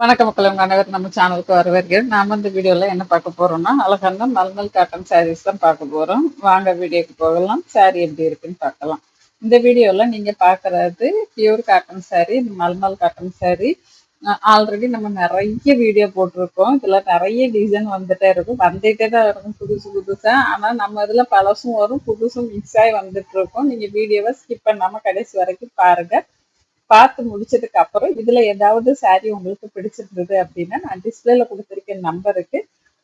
வணக்க மக்கள் உங்க அனைவரும் நம்ம சேனலுக்கு வரவேற்கிறேன் நாம இந்த வீடியோல என்ன பார்க்க போறோம்னா அழகான மல்மல் காட்டன் சாரீஸ் தான் பார்க்க போறோம். வாங்க வீடியோக்கு போகலாம். சாரி எப்படி இருக்குன்னு பார்க்கலாம். இந்த வீடியோல நீங்க பார்க்குறது pure cotton sari mulmul cotton sari already நம்ம நிறைய வீடியோ போட்டிருக்கோம். இதுல நிறைய டிசைன் வந்துட்டே இருக்கும். வந்துட்டே தான் இருக்கும் புதுசு புதுசா. ஆனா நம்ம இதுல பழசும் வரும் புதுசும் மிக்ஸ் ஆகி வந்துட்டு இருக்கோம் நீங்க வீடியோவை ஸ்கிப் பண்ணாம கடைசி வரைக்கும் பாருங்க. பார்த்து முடிச்சதுக்கு அப்புறம் இதுல ஏதாவது சாரி உங்களுக்கு பிடிச்சிருந்தது அப்படின்னா நான் டிஸ்பிளேல கொடுத்துருக்க நம்பருக்கு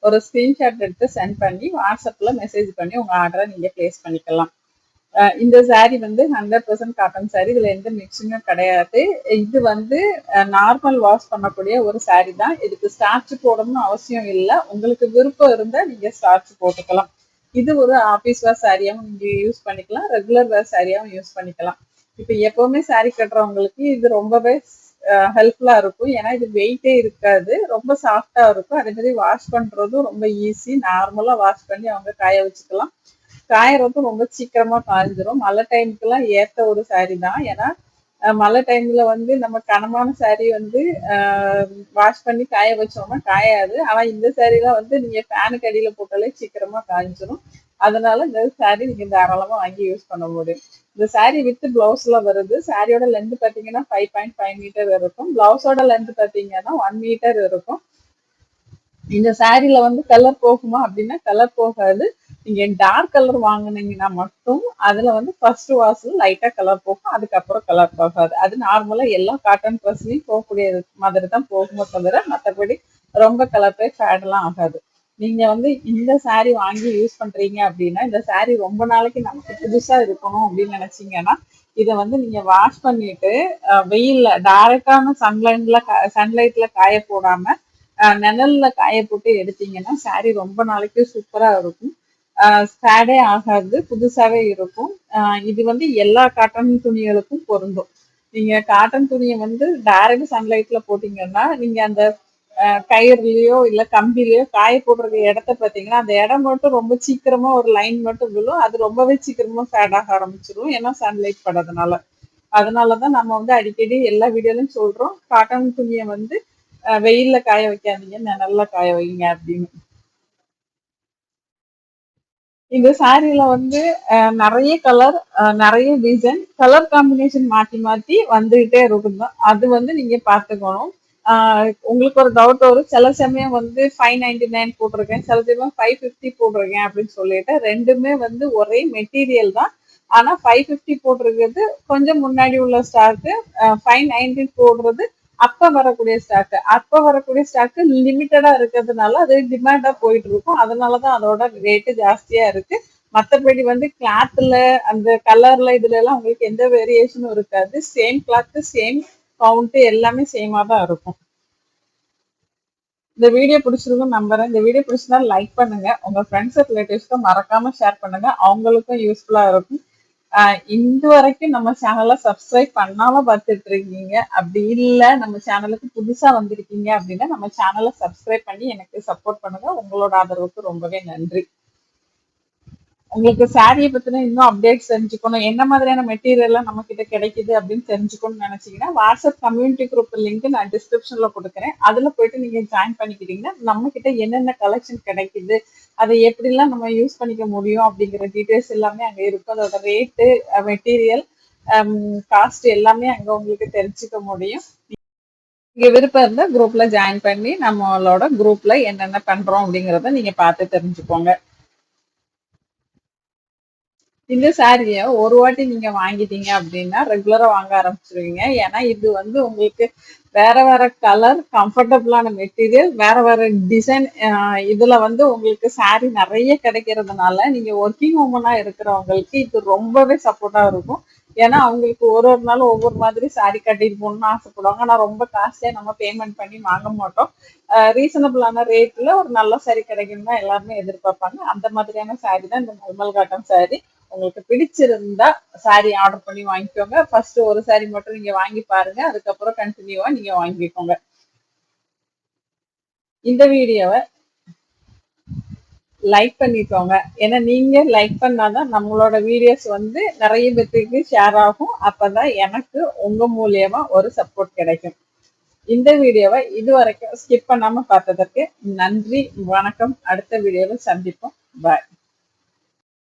ஒரு ஸ்கிரீன்ஷாட் எடுத்து சென்ட் பண்ணி வாட்ஸ்அப்ல மெசேஜ் பண்ணி உங்க ஆர்டரை நீங்க பிளேஸ் பண்ணிக்கலாம். இந்த சாரி வந்து ஹண்ட்ரட் பர்சன்ட் காட்டன் சாரி இதுல எந்த மிக்சிங்கும் கிடையாது. இது வந்து நார்மல் வாஷ் பண்ணக்கூடிய ஒரு சாரி தான். இதுக்கு ஸ்டார்ச் போடணும்னு அவசியம் இல்லை. உங்களுக்கு விருப்பம் இருந்தா நீங்க ஸ்டார்ச் போட்டுக்கலாம். இது ஒரு ஆபீஸ் வேர் சாரியாவும் நீங்க யூஸ் பண்ணிக்கலாம். ரெகுலர் வேர் சாரியாவும் யூஸ் பண்ணிக்கலாம். இப்போ எப்பவுமே சாரி கட்டுறவங்களுக்கு இது ரொம்பவே ஹெல்ப்ஃபுல்லா இருக்கும். ஏன்னா இது வெயிட்டே இருக்காது. ரொம்ப சாஃப்டா இருக்கும். அதே மாதிரி வாஷ் பண்றதும் ரொம்ப ஈஸி நார்மலா வாஷ் பண்ணி அவங்க காய வச்சுக்கலாம். காயறதும் ரொம்ப சீக்கிரமா காய்ஞ்சிரும் மழை டைமுக்குலாம் ஏத்த ஒரு சாரி தான். ஏன்னா மழை டைம்ல வந்து நம்ம கனமான சாரி வந்து வாஷ் பண்ணி காய வச்சோம்னா காயாது. ஆனா இந்த சாரிலாம் வந்து நீங்க ஃபேனுக்கு அடியில போட்டாலே சீக்கிரமா காய்ஞ்சிரும் அதனால இந்த சாரி நீங்க தாராளமா வாங்கி யூஸ் பண்ண முடியும். இந்த சாரி வித் பிளவுஸ்ல வருது. சாரியோட லென்த் பாத்தீங்கன்னா ஃபைவ் பாயிண்ட் ஃபைவ் மீட்டர் இருக்கும். பிளவுஸோட லென்த் பாத்தீங்கன்னா ஒன் மீட்டர் இருக்கும். இந்த சாரியில வந்து கலர் போகுமா அப்படின்னா கலர் போகாது. நீங்க டார்க் கலர் வாங்கினீங்கன்னா மட்டும் அதுல வந்து ஃபர்ஸ்ட் வாஷில் லைட்டா கலர் போகும். அதுக்கப்புறம் கலர் போகாது. அது நார்மலா எல்லா காட்டன் ட்ரெஸ்லயும் போகக்கூடிய மாதிரி தான் போகுமோ தவிர மற்றபடி ரொம்ப கலர் போய் ஃபேடெல்லாம் ஆகாது. நீங்க வந்து இந்த சாரி வாங்கி யூஸ் பண்றீங்க அப்படின்னா இந்த சாரி ரொம்ப நாளைக்கு நமக்கு புதுசா இருக்கணும் அப்படின்னு நினைச்சீங்கன்னா இதை வந்து நீங்க வாஷ் பண்ணிட்டு வெயில்ல டைரக்டான சன்லைன்ல சன்லைட்ல காய போடாம நிழல்ல காய போட்டு எடுத்தீங்கன்னா சாரி ரொம்ப நாளைக்கு சூப்பரா இருக்கும். சேடே ஆகாது புதுசாவே இருக்கும். இது வந்து எல்லா காட்டன் துணிகளுக்கும் பொருந்தும். நீங்க காட்டன் துணியை வந்து டைரக்ட் சன்லைட்ல போட்டீங்கன்னா நீங்க அந்த கயிறுலயோ இல்ல கம்பிலயோ காய போடுற இடத்த பாத்தீங்கன்னா அந்த இடம் மட்டும் ரொம்ப சீக்கிரமா ஒரு லைன் மட்டும் விழும். அது ரொம்பவே சீக்கிரமா ஃபேட் ஆக ஆரம்பிச்சிடும் ஏன்னா சன்லைட் படுறதுனால அதனாலதான் நம்ம வந்து அடிக்கடி எல்லா வீடியோலையும் சொல்றோம். காட்டன் துணியை வந்து வெயில்ல காய வைக்காதீங்க. நல்லா காய வைங்க அப்படின்னு. இந்த சாரியில வந்து நிறைய கலர் நிறைய டிசைன் கலர் காம்பினேஷன் மாத்தி மாத்தி வந்துகிட்டே இருக்கும் அது வந்து நீங்க பாத்துக்கணும் உங்களுக்கு ஒரு டவுட் வரும் சில சமயம் வந்து ஃபைவ் நைன்டி நைன் போட்டிருக்கேன். சில சமயம் ஃபைவ் ஃபிஃப்டி போட்டிருக்கேன் அப்படின்னு சொல்லிட்டு ரெண்டுமே வந்து ஒரே மெட்டீரியல் தான். ஆனால் ஃபைவ் ஃபிஃப்டி போட்டிருக்கிறது கொஞ்சம் முன்னாடி உள்ள ஸ்டாக்கு ஃபைவ் நைன்டி போடுறது அப்போ வரக்கூடிய ஸ்டாக்கு அப்போ வரக்கூடிய ஸ்டாக்கு லிமிட்டடாக இருக்கிறதுனால அது டிமாண்டாக போயிட்டு இருக்கும் அதனாலதான் அதோட ரேட்டு ஜாஸ்தியாக இருக்கு. மற்றபடி வந்து கிளாத்தில் அந்த கலரில் இதுல எல்லாம் உங்களுக்கு எந்த வேரியேஷனும் இருக்காது. சேம் கிளாத்து சேம் கவுண்ட் எல்லாமே சேமா தான் இருக்கும். இந்த வீடியோ பிடிச்சிருக்கும் நம்புறேன். இந்த வீடியோ பிடிச்சிருந்தா லைக் பண்ணுங்க. உங்க ஃப்ரெண்ட்ஸ் ரிலேட்டிவ்ஸ்க்கும் மறக்காம ஷேர் பண்ணுங்க. அவங்களுக்கும் யூஸ்ஃபுல்லா இருக்கும். இந்த வரைக்கும் நம்ம சேனலை சப்ஸ்கிரைப் பண்ணாம பார்த்துட்டு இருக்கீங்க அப்படி இல்லை நம்ம சேனலுக்கு புதுசா வந்திருக்கீங்க அப்படின்னா நம்ம சேனலை சப்ஸ்கிரைப் பண்ணி எனக்கு சப்போர்ட் பண்ணுங்க. உங்களோட ஆதரவுக்கு ரொம்பவே நன்றி. உங்களுக்கு சாரியை பத்தின இன்னும் அப்டேட் தெரிஞ்சுக்கணும். என்ன மாதிரியான மெட்டீரியல்லாம் நம்ம கிட்ட கிடைக்குது அப்படின்னு தெரிஞ்சுக்கணும்னு நினைச்சீங்கன்னா வாட்ஸ்அப் கம்யூனிட்டி குரூப் லிங்க் நான் டிஸ்கிரிப்ஷன்ல கொடுக்குறேன். அதுல போயிட்டு நீங்க ஜாயின் பண்ணிக்கிட்டீங்கன்னா நம்ம கிட்ட என்னென்ன கலெக்ஷன் கிடைக்குது அதை எப்படிலாம் நம்ம யூஸ் பண்ணிக்க முடியும் அப்படிங்கிற டீட்டெயில்ஸ் எல்லாமே அங்க இருக்கும். அதோட ரேட்டு மெட்டீரியல் காஸ்ட் எல்லாமே அங்க உங்களுக்கு தெரிஞ்சுக்க முடியும். இங்க விருப்பம் இருந்தா குரூப்ல ஜாயின் பண்ணி நம்மளோட குரூப்ல என்னென்ன பண்றோம் அப்படிங்கறத நீங்க பார்த்து தெரிஞ்சுக்கோங்க. இந்த சாரிய ஒரு வாட்டி நீங்க வாங்கிட்டீங்க அப்படின்னா ரெகுலரா வாங்க ஆரம்பிச்சிருவீங்க. ஏன்னா இது வந்து உங்களுக்கு வேற வேற கலர் கம்ஃபர்டபுளான மெட்டீரியல் வேற வேற டிசைன் இதுல வந்து உங்களுக்கு சாரி நிறைய கிடைக்கிறதுனால நீங்க ஒர்க்கிங் உமனா இருக்கிறவங்களுக்கு இது ரொம்பவே சப்போர்ட்டா இருக்கும். ஏன்னா அவங்களுக்கு ஒரு ஒரு நாள் ஒவ்வொரு மாதிரி சாரி கட்டிட்டு போகணும்னு ஆசைப்படுவாங்க. ஆனா ரொம்ப காஸ்ட்லியா நம்ம பேமெண்ட் பண்ணி வாங்க மாட்டோம். ரீசனபிளான ரேட்ல ஒரு நல்ல சாரி கிடைக்கணும்னா தான் எல்லாருமே எதிர்பார்ப்பாங்க. அந்த மாதிரியான சாரி தான் இந்த மல்மல் காட்டன் சாரி உங்களுக்கு பிடிச்சிருந்தா சாரி ஆர்டர் பண்ணி வாங்கிக்கோங்க. ஃபர்ஸ்ட் ஒரு சாரி மட்டும் நீங்க வாங்கி பாருங்க. அதுக்கப்புறம் கண்டினியூவா நீங்க வாங்கிக்கோங்க. இந்த வீடியோவை லைக் பண்ணிக்கோங்க. ஏன்னா நீங்க லைக் பண்ணாதான் நம்மளோட வீடியோஸ் வந்து நிறைய பேத்துக்கு ஷேர் ஆகும். அப்பதான் எனக்கு உங்க மூலியமா ஒரு சப்போர்ட் கிடைக்கும். இந்த வீடியோவை இதுவரைக்கும் ஸ்கிப் பண்ணாம பார்த்ததற்கு நன்றி வணக்கம். அடுத்த வீடியோவில் சந்திப்போம். பாய்